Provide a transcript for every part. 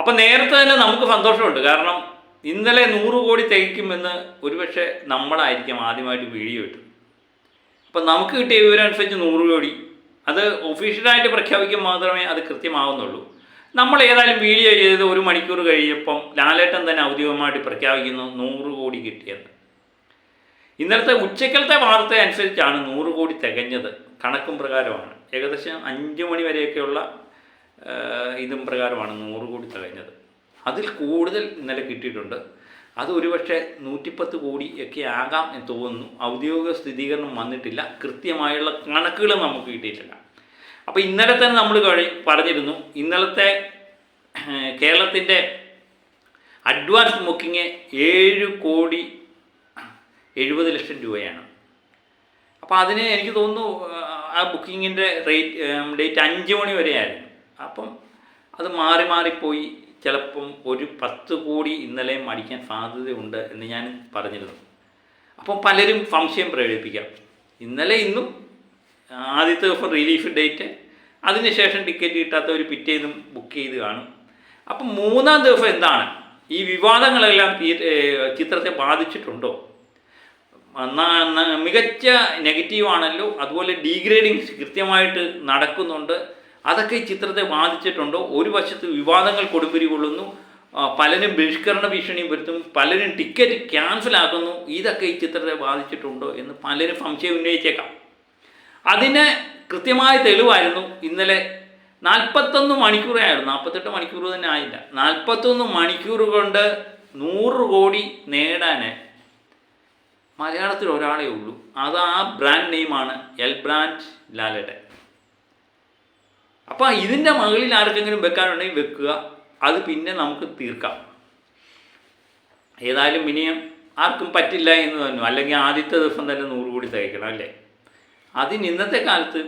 അപ്പം നേരത്തെ തന്നെ നമുക്ക് സന്തോഷമുണ്ട്. കാരണം ഇന്നലെ നൂറ് കോടി തികയ്ക്കുമെന്ന് ഒരുപക്ഷെ നമ്മളായിരിക്കും ആദ്യമായിട്ട് വീഡിയോ ഇട്ടത്. അപ്പം നമുക്ക് കിട്ടിയ വിവരം അനുസരിച്ച് നൂറ് കോടി. അത് ഒഫീഷ്യലായിട്ട് പ്രഖ്യാപിക്കാൻ മാത്രമേ അത് കൃത്യമാവുന്നുള്ളൂ. നമ്മൾ ഏതായാലും വീഡിയോ ചെയ്ത് ഒരു മണിക്കൂർ കഴിയപ്പം ലാലേട്ടൻ തന്നെ ഔദ്യോഗികമായിട്ട് പ്രഖ്യാപിക്കുന്നു നൂറ് കോടി കിട്ടിയെന്ന്. ഇന്നലത്തെ ഉച്ചക്കലത്തെ വാർത്ത അനുസരിച്ചാണ് നൂറ് കോടി തികഞ്ഞത്. കണക്കും പ്രകാരമാണ്. ഏകദേശം അഞ്ച് മണി വരെയൊക്കെയുള്ള ഇതും പ്രകാരമാണ് നൂറ് കോടി തികഞ്ഞത്. അതിൽ കൂടുതൽ ഇന്നലെ കിട്ടിയിട്ടുണ്ട്. അത് ഒരുപക്ഷെ നൂറ്റിപ്പത്ത് കോടി ഒക്കെ ആകാം എന്ന് തോന്നുന്നു. ഔദ്യോഗിക സ്ഥിരീകരണം വന്നിട്ടില്ല. കൃത്യമായുള്ള കണക്കുകൾ നമുക്ക് കിട്ടിയിട്ടില്ല. അപ്പോൾ ഇന്നലെ തന്നെ നമ്മൾ കഴി പറഞ്ഞിരുന്നു. ഇന്നലത്തെ കേരളത്തിന്റെ അഡ്വാൻസ് ബുക്കിങ് ഏഴ് കോടി എഴുപത് ലക്ഷം രൂപയാണ്. അപ്പോൾ അതിന് എനിക്ക് തോന്നുന്നു ആ ബുക്കിങ്ങിന്റെ റേറ്റ് ഡേറ്റ് അഞ്ച് മണി വരെയായിരുന്നു അപ്പം അത് മാറി മാറിപ്പോയി ചിലപ്പം ഒരു പത്ത് കോടി ഇന്നലെയും അടിക്കാൻ സാധ്യതയുണ്ട് എന്ന് ഞാൻ പറഞ്ഞിരുന്നു. അപ്പം പലരും സംശയം പ്രകടിപ്പിക്കാം. ഇന്നലെ ഇന്നും ആദ്യത്തെ ദിവസം റിലീഫ് ഡേറ്റ് അതിനുശേഷം ടിക്കറ്റ് കിട്ടാത്തവർ പിറ്റേന്നും ബുക്ക് ചെയ്ത് കാണും. അപ്പം മൂന്നാം ദിവസം എന്താണ്? ഈ വിവാദങ്ങളെല്ലാം ചിത്രത്തെ ബാധിച്ചിട്ടുണ്ടോ? മികച്ച നെഗറ്റീവാണല്ലോ അതുപോലെ ഡീഗ്രേഡിങ് കൃത്യമായിട്ട് നടക്കുന്നുണ്ട്. അതൊക്കെ ഈ ചിത്രത്തെ ബാധിച്ചിട്ടുണ്ടോ. ഒരു വശത്ത് വിവാദങ്ങൾ കൊടുമ്പിരി കൊള്ളുന്നു. പലരും ബഹിഷ്കരണ ഭീഷണിയും വരുത്തും പലരും ടിക്കറ്റ് ക്യാൻസൽ ആക്കുന്നു. ഇതൊക്കെ ഈ ചിത്രത്തെ ബാധിച്ചിട്ടുണ്ടോ എന്ന് പലരും സംശയം ഉന്നയിച്ചേക്കാം. അതിന് കൃത്യമായ തെളിവായിരുന്നു. ഇന്നലെ നാൽപ്പത്തൊന്ന് മണിക്കൂറേ ആയിരുന്നു നാൽപ്പത്തെട്ട് മണിക്കൂർ തന്നെ ആയില്ല. നാൽപ്പത്തൊന്ന് മണിക്കൂർ കൊണ്ട് നൂറ് കോടി നേടാൻ മലയാളത്തിൽ ഒരാളേ ഉള്ളൂ. അത് ആ ബ്രാൻഡ് നെയിമാണ് എൽ ബ്രാൻഡ് ലാലയുടെ അപ്പോൾ ഇതിന്റെ മുകളിൽ ആർക്കെങ്കിലും വെക്കാനുണ്ടെങ്കിൽ വെക്കുക. അത് പിന്നെ നമുക്ക് തീർക്കാം. ഏതായാലും ഇനിയും ആർക്കും പറ്റില്ല എന്ന് പറഞ്ഞു അല്ലെങ്കിൽ ആദ്യത്തെ ദിവസം തന്നെ നൂറ് കൂടി തയ്ക്കണം അല്ലേ? അതിന് ഇന്നത്തെ കാലത്ത്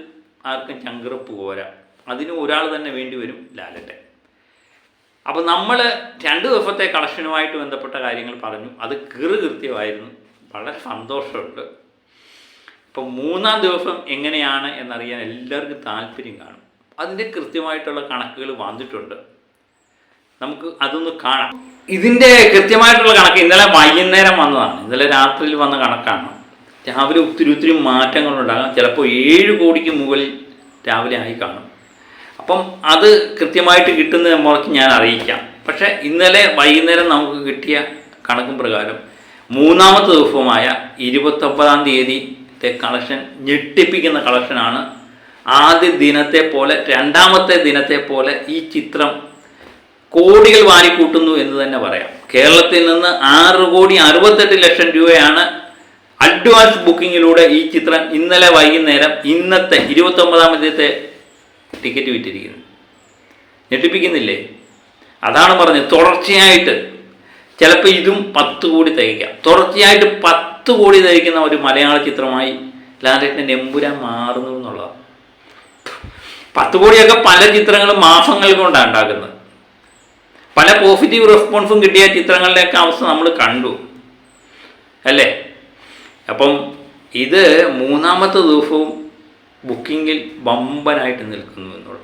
ആർക്കും ചങ്കറപ്പ് പോരാ. അതിന് ഒരാൾ തന്നെ വേണ്ടി വരും ലാലന്റെ അപ്പോൾ നമ്മൾ രണ്ട് ദിവസത്തെ കളക്ഷനുമായിട്ട് ബന്ധപ്പെട്ട കാര്യങ്ങൾ പറഞ്ഞു. അത് കീറ് കൃത്യമായിരുന്നു വളരെ സന്തോഷമുണ്ട്. ഇപ്പം മൂന്നാം ദിവസം എങ്ങനെയാണ് എന്നറിയാൻ എല്ലാവർക്കും താല്പര്യം കാണും. അതിന്റെ കൃത്യമായിട്ടുള്ള കണക്കുകൾ വന്നിട്ടുണ്ട്. നമുക്ക് അതൊന്ന് കാണാം. ഇതിന്റെ കൃത്യമായിട്ടുള്ള കണക്ക് ഇന്നലെ വൈകുന്നേരം വന്നതാണ്. ഇന്നലെ രാത്രിയിൽ വന്ന കണക്കാണ്. രാവിലെ ഒത്തിരി ഒത്തിരി മാറ്റങ്ങളുണ്ടാകാം. ചിലപ്പോൾ ഏഴ് കോടിക്ക് മുകളിൽ രാവിലെ ആയി കാണും. അപ്പം അത് കൃത്യമായിട്ട് കിട്ടുന്ന മുറയ്ക്ക് ഞാൻ അറിയിക്കാം. പക്ഷേ ഇന്നലെ വൈകുന്നേരം നമുക്ക് കിട്ടിയ കണക്കും പ്രകാരം മൂന്നാമത്തെ ദിവസമായ ഇരുപത്തൊമ്പതാം തീയതിത്തെ കളക്ഷൻ ഞെട്ടിപ്പിക്കുന്ന കളക്ഷനാണ് ആദ്യ ദിനത്തെ പോലെ രണ്ടാമത്തെ ദിനത്തെ പോലെ ഈ ചിത്രം കോടികൾ വാരിക്കൂട്ടുന്നു എന്ന് തന്നെ പറയാം. കേരളത്തിൽ നിന്ന് ആറ് കോടി അറുപത്തെട്ട് ലക്ഷം രൂപയാണ് അഡ്വാൻസ് ബുക്കിങ്ങിലൂടെ ഈ ചിത്രം ഇന്നലെ വൈകുന്നേരം ഇന്നത്തെ ഇരുപത്തൊമ്പതാമത്തെ ടിക്കറ്റ് വിറ്റിരിക്കുന്നത് ഞെട്ടിപ്പിക്കുന്നില്ലേ? അതാണ് പറഞ്ഞത്. തുടർച്ചയായിട്ട് ചിലപ്പോൾ ഇതും പത്ത് കോടി തികയ്ക്കാം തുടർച്ചയായിട്ട് പത്ത് കോടി തികയ്ക്കുന്ന ഒരു മലയാള ചിത്രമായി ലാലേട്ടന്റെ എമ്പുരാൻ മാറുന്നു എന്നുള്ളതാണ്. പത്ത് കോടിയൊക്കെ പല ചിത്രങ്ങളും മാസങ്ങൾ കൊണ്ടാണ് ഉണ്ടാക്കുന്നത്. പല പോസിറ്റീവ് റെസ്പോൺസും കിട്ടിയ ചിത്രങ്ങളുടെയൊക്കെ അവസ്ഥ നമ്മൾ കണ്ടു. അല്ലേ? അപ്പം ഇത് മൂന്നാമത്തെ ദിവസവും ബുക്കിങ്ങിൽ വമ്പനായിട്ട് നിൽക്കുന്നു എന്നുള്ളത്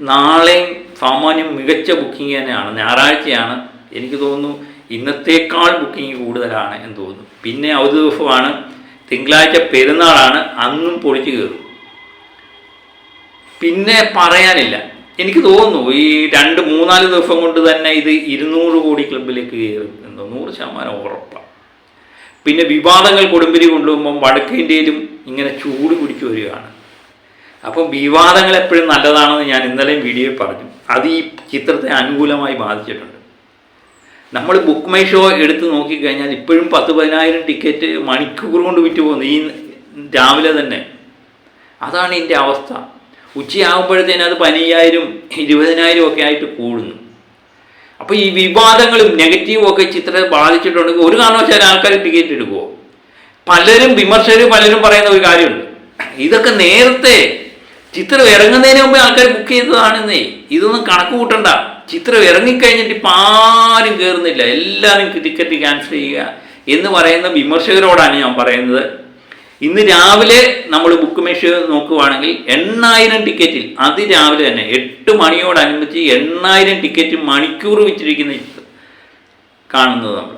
നാളെയും സാമാന്യം മികച്ച ബുക്കിംഗ് തന്നെയാണ്. ഞായറാഴ്ചയാണ്. എനിക്ക് തോന്നുന്നു ഇന്നത്തേക്കാൾ ബുക്കിംഗ് കൂടുതലാണ് എന്ന് തോന്നുന്നു. പിന്നെ അവധി ദിവസമാണ്. തിങ്കളാഴ്ച പെരുന്നാളാണ്. അന്നും പൊളിച്ചു കയറും. പിന്നെ പറയാനില്ല. എനിക്ക് തോന്നുന്നു ഈ രണ്ട് മൂന്നാൽ ദിവസം കൊണ്ട് തന്നെ ഇത് ഇരുന്നൂറ് കോടി ക്ലബിലേക്ക് കയറും എന്തോ നൂറ് ശതമാനം ഉറപ്പാണ് പിന്നെ വിവാദങ്ങൾ കൊടുമ്പിരി കൊണ്ടുപോകുമ്പം വടക്കേ ഇന്ത്യയിലും ഇങ്ങനെ ചൂട് പിടിച്ചു വരികയാണ്. അപ്പം വിവാദങ്ങൾ എപ്പോഴും നല്ലതാണെന്ന് ഞാൻ ഇന്നലെയും വീഡിയോയിൽ പറഞ്ഞു. അത് ഈ ചിത്രത്തെ അനുകൂലമായി ബാധിച്ചിട്ടുണ്ട്. നമ്മൾ ബുക്ക് മൈ ഷോ എടുത്ത് നോക്കിക്കഴിഞ്ഞാൽ ഇപ്പോഴും പത്ത് പതിനായിരം ടിക്കറ്റ് മണിക്കൂർ കൊണ്ട് വിറ്റ് പോകുന്നു. ഈ രാവിലെ തന്നെ. അതാണ് ഇതിന്റെ അവസ്ഥ. ഉച്ചയാകുമ്പോഴത്തേനും അത് പതിനയ്യായിരം ഇരുപതിനായിരം ഒക്കെ ആയിട്ട് കൂടുന്നു. അപ്പോൾ ഈ വിവാദങ്ങളും നെഗറ്റീവും ഒക്കെ ചിത്രത്തെ ബാധിച്ചിട്ടുണ്ടെങ്കിൽ ഒരു കാരണവശാലും ആൾക്കാർ ടിക്കറ്റ് എടുക്കുമോ പലരും വിമർശകരും പലരും പറയുന്ന ഒരു കാര്യമുണ്ട്. ഇതൊക്കെ നേരത്തെ ചിത്രം ഇറങ്ങുന്നതിന് മുമ്പ് ആൾക്കാർ ബുക്ക് ചെയ്തതാണെന്നേ. ഇതൊന്നും കണക്ക് കൂട്ടണ്ട. ചിത്രം ഇറങ്ങിക്കഴിഞ്ഞിട്ട് ഇപ്പം ആരും കയറുന്നില്ല എല്ലാവരും ടിക്കറ്റ് ക്യാൻസൽ ചെയ്യുക എന്ന് പറയുന്ന വിമർശകരോടാണ് ഞാൻ പറയുന്നത്. ഇന്ന് രാവിലെ നമ്മൾ ബുക്ക് മേഷ് നോക്കുവാണെങ്കിൽ എണ്ണായിരം ടിക്കറ്റിൽ അതിരാവിലെ തന്നെ എട്ട് മണിയോടനുബന്ധിച്ച് എണ്ണായിരം ടിക്കറ്റ് മണിക്കൂർ വെച്ചിരിക്കുന്ന കാണുന്നത് നമ്മൾ.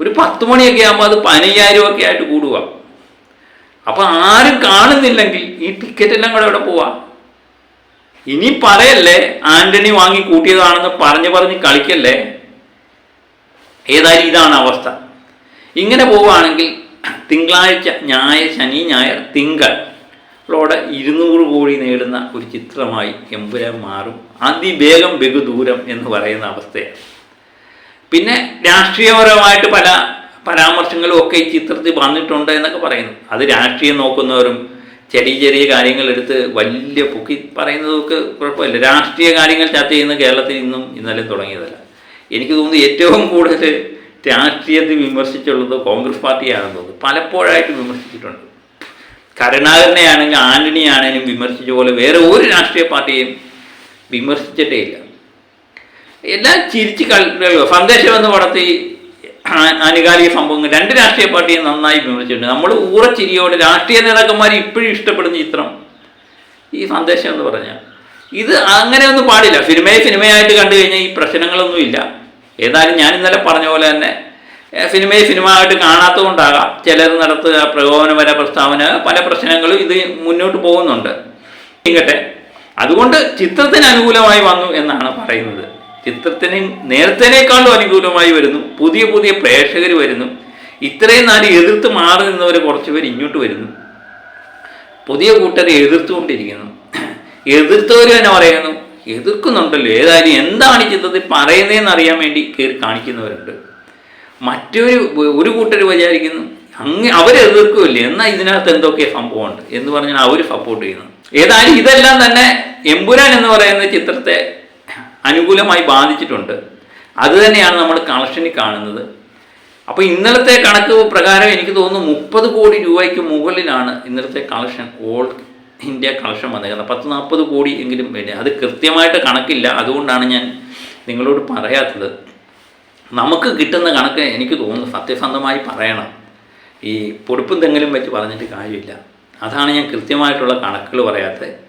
ഒരു പത്ത് മണിയൊക്കെ ആകുമ്പോൾ അത് പതിനയ്യായിരം ഒക്കെ ആയിട്ട് കൂടുക അപ്പൊ ആരും കാണുന്നില്ലെങ്കിൽ ഈ ടിക്കറ്റ് എല്ലാം കൂടെ എവിടെ പോവാ? ഇനി പറയല്ലേ ആന്റണി വാങ്ങി കൂട്ടിയതാണെന്ന് പറഞ്ഞു പറഞ്ഞ് കളിക്കല്ലേ? ഏതായാലും ഇതാണ് അവസ്ഥ. ഇങ്ങനെ പോവുകയാണെങ്കിൽ തിങ്കളാഴ്ച ഞായർ ശനി ഞായർ തിങ്കൾ. ളോടെ ഇരുന്നൂറ് കോടി നേടുന്ന ഒരു ചിത്രമായി എമ്പുരാൻ മാറും. അതിവേഗം ബഹുദൂരം എന്ന് പറയുന്ന അവസ്ഥയാണ്. പിന്നെ രാഷ്ട്രീയപരമായിട്ട് പല പരാമർശങ്ങളും ഒക്കെ ഈ ചിത്രത്തിൽ വന്നിട്ടുണ്ട് എന്നൊക്കെ പറയുന്നു. അത് രാഷ്ട്രീയം നോക്കുന്നവരും ചെറിയ ചെറിയ കാര്യങ്ങൾ എടുത്ത് വലിയ പൊക്കി പറയുന്നതൊക്കെ കുഴപ്പമില്ല. രാഷ്ട്രീയ കാര്യങ്ങൾ ചർച്ച ചെയ്യുന്ന കേരളത്തിൽ ഇന്നും ഇന്നലെ തുടങ്ങിയതല്ല. എനിക്ക് തോന്നുന്നു ഏറ്റവും കൂടുതൽ രാഷ്ട്രീയത്തെ വിമർശിച്ചുള്ളത് കോൺഗ്രസ് പാർട്ടിയാണെന്ന് തോന്നുന്നു. പലപ്പോഴായിട്ട് വിമർശിച്ചിട്ടുണ്ട്. കരുണാകരനെ ആണെങ്കിലും ആന്റണി ആണെങ്കിലും വിമർശിച്ച പോലെ വേറെ ഒരു രാഷ്ട്രീയ പാർട്ടിയും വിമർശിച്ചിട്ടേ ഇല്ല. എല്ലാം ചിരിച്ച് കളിക്കുക സന്ദേശം എന്ന് പടത്തി ആനുകാലിക സംഭവങ്ങൾ രണ്ട് രാഷ്ട്രീയ പാർട്ടിയെ നന്നായി വിമർശിച്ചിട്ടുണ്ട്. നമ്മൾ ഊറച്ചിരിയോടെ രാഷ്ട്രീയ നേതാക്കന്മാർ ഇപ്പോഴും ഇഷ്ടപ്പെടുന്ന ചിത്രം ഈ സന്ദേശം എന്ന് പറഞ്ഞാൽ. ഇത് അങ്ങനെയൊന്നും പാടില്ല. സിനിമയെ സിനിമയായിട്ട് കണ്ടു കഴിഞ്ഞാൽ ഈ പ്രശ്നങ്ങളൊന്നും ഇല്ല ഏതായാലും ഞാൻ ഇന്നലെ പറഞ്ഞ പോലെ തന്നെ സിനിമയെ സിനിമ ആയിട്ട് കാണാത്തതുകൊണ്ടാകാം. ചിലർ നടത്തുക പ്രകോപനപര പ്രസ്താവന പല പ്രശ്നങ്ങളും ഇത് മുന്നോട്ട് പോകുന്നുണ്ട്. ഇങ്ങട്ടെ അതുകൊണ്ട് ചിത്രത്തിന് അനുകൂലമായി വന്നു എന്നാണ് പറയുന്നത്. ചിത്രത്തിന് നേരത്തേനേക്കാളും അനുകൂലമായി വരുന്നു. പുതിയ പുതിയ പ്രേക്ഷകർ വരുന്നു. ഇത്രയും നാല് എതിർത്ത് മാറി നിന്നവർ കുറച്ച് പേര് ഇങ്ങോട്ട് വരുന്നു. പുതിയ കൂട്ടരെ എതിർത്തുകൊണ്ടിരിക്കുന്നു. എതിർത്തവർ തന്നെ പറയുന്നു എതിർക്കുന്നുണ്ടല്ലോ. ഏതായാലും എന്താണ് ചിത്രത്തിൽ പറയുന്നതെന്ന് അറിയാൻ വേണ്ടി കയറി കാണിക്കുന്നവരുണ്ട്. മറ്റൊരു ഒരു കൂട്ടർ വിചാരിക്കുന്നു അങ്ങ് അവരെ എതിർക്കുമല്ലേ എന്നാൽ ഇതിനകത്ത് എന്തൊക്കെ സംഭവമുണ്ട് എന്ന് പറഞ്ഞാൽ അവർ സപ്പോർട്ട് ചെയ്യുന്നു. ഏതായാലും ഇതെല്ലാം തന്നെ എമ്പുരാൻ എന്ന് പറയുന്ന ചിത്രത്തെ അനുകൂലമായി ബാധിച്ചിട്ടുണ്ട്. അത് തന്നെയാണ് നമ്മൾ കളക്ഷനിൽ കാണുന്നത്. അപ്പോൾ ഇന്നലത്തെ കണക്ക് പ്രകാരം എനിക്ക് തോന്നുന്നു മുപ്പത് കോടി രൂപയ്ക്ക് മുകളിലാണ് ഇന്നലത്തെ കളക്ഷൻ ഓൾ ഇന്ത്യ കളക്ഷൻ വന്നേക്കുന്നത്. പത്ത് നാൽപ്പത് കോടി എങ്കിലും പിന്നെ അത് കൃത്യമായിട്ട് കണക്കില്ല. അതുകൊണ്ടാണ് ഞാൻ നിങ്ങളോട് പറയാത്തത്. നമുക്ക് കിട്ടുന്ന കണക്ക് എനിക്ക് തോന്നുന്നു സത്യസന്ധമായി പറയണം. ഈ പൊടുപ്പും തെങ്ങലും വെച്ച് പറഞ്ഞിട്ട് കാര്യമില്ല. അതാണ് ഞാൻ കൃത്യമായിട്ടുള്ള കണക്കുകൾ പറയാത്തത്.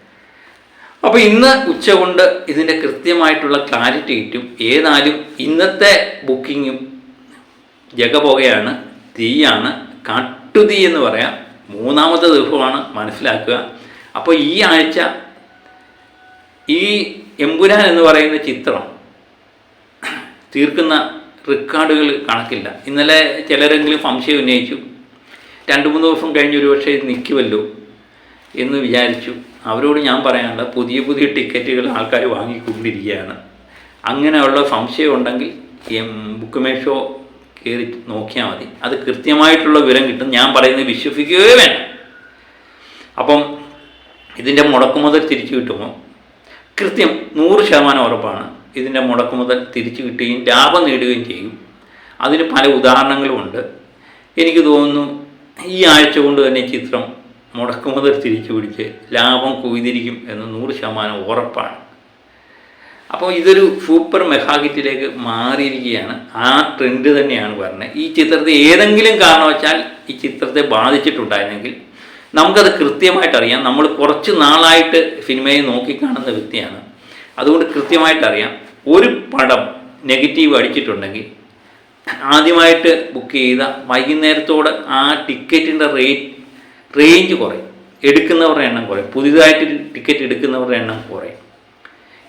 അപ്പോൾ ഇന്ന് ഉച്ചകൊണ്ട് ഇതിന്റെ കൃത്യമായിട്ടുള്ള ക്ലാരിറ്റി കിട്ടും. ഏതായാലും ഇന്നത്തെ ബുക്കിങ്ങും ജഗപോകയാണ് തീയാണ് കട്ടുതീ എന്ന് പറയാം. മൂന്നാമത്തെ ദിവസമാണ് മനസ്സിലാക്കുക. അപ്പോൾ ഈ ആഴ്ച ഈ എമ്പുരാൻ എന്ന് പറയുന്ന ചിത്രം തീർക്കുന്ന റെക്കോർഡുകൾ കണക്കില്ല. ഇന്നലെ ചിലരെങ്കിലും സംശയം ഉന്നയിച്ചു. രണ്ട് മൂന്ന് ദിവസം കഴിഞ്ഞ് ഒരു പക്ഷേ ഇത് നിൽക്കുമല്ലോ എന്ന് വിചാരിച്ചു. അവരോട് ഞാൻ പറയാനുള്ള പുതിയ പുതിയ ടിക്കറ്റുകൾ ആൾക്കാർ വാങ്ങിക്കൊണ്ടിരിക്കുകയാണ്. അങ്ങനെയുള്ള സംശയം ഉണ്ടെങ്കിൽ എം ബുക്ക് മേഷോ കയറി നോക്കിയാൽ മതി. അത് കൃത്യമായിട്ടുള്ള വിവരം കിട്ടും. ഞാൻ പറയുന്നത് വിശ്വസിക്കുകയേ വേണം അപ്പം ഇതിന്റെ മുടക്കുമുതൽ തിരിച്ചു കിട്ടുമോ? കൃത്യം നൂറ് ശതമാനം ഉറപ്പാണ്. ഇതിന്റെ മുടക്കുമുതൽ തിരിച്ചു കിട്ടുകയും ലാഭം നേടുകയും ചെയ്യും. അതിന് പല ഉദാഹരണങ്ങളുമുണ്ട് എനിക്ക് തോന്നുന്നു ഈ ആഴ്ച കൊണ്ട് തന്നെ ചിത്രം മുടക്കുമുതൽ തിരിച്ചു പിടിച്ച് ലാഭം കുവിതിരിക്കും എന്ന് നൂറ് ശതമാനം ഉറപ്പാണ്. അപ്പോൾ ഇതൊരു സൂപ്പർ മെഗാഹിറ്റിലേക്ക് മാറിയിരിക്കുകയാണ്. ആ ട്രെൻഡ് തന്നെയാണ് പറഞ്ഞത് ഈ ചിത്രത്തെ ഏതെങ്കിലും കാരണവശാൽ ഈ ചിത്രത്തെ ബാധിച്ചിട്ടുണ്ടായിരുന്നെങ്കിൽ നമുക്കത് കൃത്യമായിട്ട് അറിയാം നമ്മൾ കുറച്ച് നാളായിട്ട് സിനിമയെ നോക്കിക്കാണുന്ന വ്യക്തിയാണ്. അതുകൊണ്ട് കൃത്യമായിട്ട് അറിയാം ഒരു പടം നെഗറ്റീവ് അടിച്ചിട്ടുണ്ടെങ്കിൽ ആദ്യമായിട്ട് ബുക്ക് ചെയ്ത വൈകുന്നേരത്തോടെ ആ ടിക്കറ്റിന്റെ റേറ്റ് റേഞ്ച് കുറയും. എടുക്കുന്നവരുടെ എണ്ണം കുറയും. പുതിയതായിട്ട് ടിക്കറ്റ് എടുക്കുന്നവരുടെ എണ്ണം കുറയും.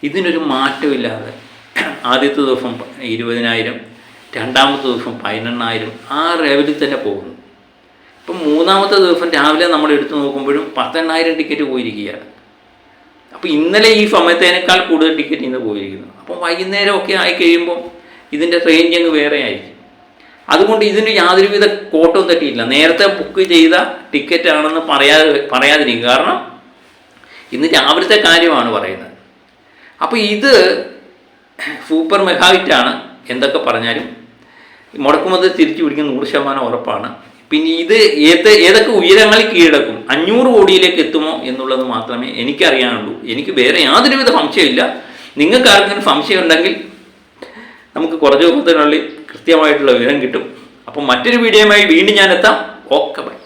ഇതിനൊരു മാറ്റമില്ലാതെ ആദ്യത്തെ ദിവസം ഇരുപതിനായിരം രണ്ടാമത്തെ ദിവസം പതിനെണ്ണായിരം ആ ലെവലിൽ തന്നെ പോകുന്നു. ഇപ്പം മൂന്നാമത്തെ ദിവസം രാവിലെ നമ്മൾ എടുത്തു നോക്കുമ്പോഴും പത്തെണ്ണായിരം ടിക്കറ്റ് പോയിരിക്കുകയാണ്. അപ്പോൾ ഇന്നലെ ഈ സമയത്തേനേക്കാൾ കൂടുതൽ ടിക്കറ്റ് ഇന്ന് പോയിരിക്കുന്നു. അപ്പം വൈകുന്നേരമൊക്കെ ആയി കഴിയുമ്പോൾ ഇതിന്റെ റേഞ്ച് അങ്ങ് വേറെ ആയിരിക്കും. അതുകൊണ്ട് ഇതിന് യാതൊരുവിധ കോട്ടവും തട്ടിയില്ല നേരത്തെ ബുക്ക് ചെയ്ത ടിക്കറ്റ് ആണെന്ന് പറയാതെ പറയാതിരിക്കും. കാരണം ഇന്ന് രാവിലത്തെ കാര്യമാണ് പറയുന്നത്. അപ്പോൾ ഇത് സൂപ്പർ മെഗാഹിറ്റാണ് എന്തൊക്കെ പറഞ്ഞാലും മുടക്കുമത് തിരിച്ചു പിടിക്കുന്ന നൂറ് ശതമാനം ഉറപ്പാണ്. പിന്നെ ഇത് ഏത് ഏതൊക്കെ ഉയരങ്ങളിൽ കീഴടക്കും? അഞ്ഞൂറ് കോടിയിലേക്ക് എത്തുമോ എന്നുള്ളത് മാത്രമേ എനിക്കറിയാനുള്ളൂ. എനിക്ക് വേറെ യാതൊരുവിധ സംശയമില്ല നിങ്ങൾക്ക് ആർക്കെങ്കിലും സംശയം ഉണ്ടെങ്കിൽ നമുക്ക് കുറച്ച് ദിവസത്തിനുള്ളിൽ കൃത്യമായിട്ടുള്ള വിവരം കിട്ടും. അപ്പം മറ്റൊരു വീഡിയോയുമായി വീണ്ടും ഞാൻ എത്താം. Okay bye.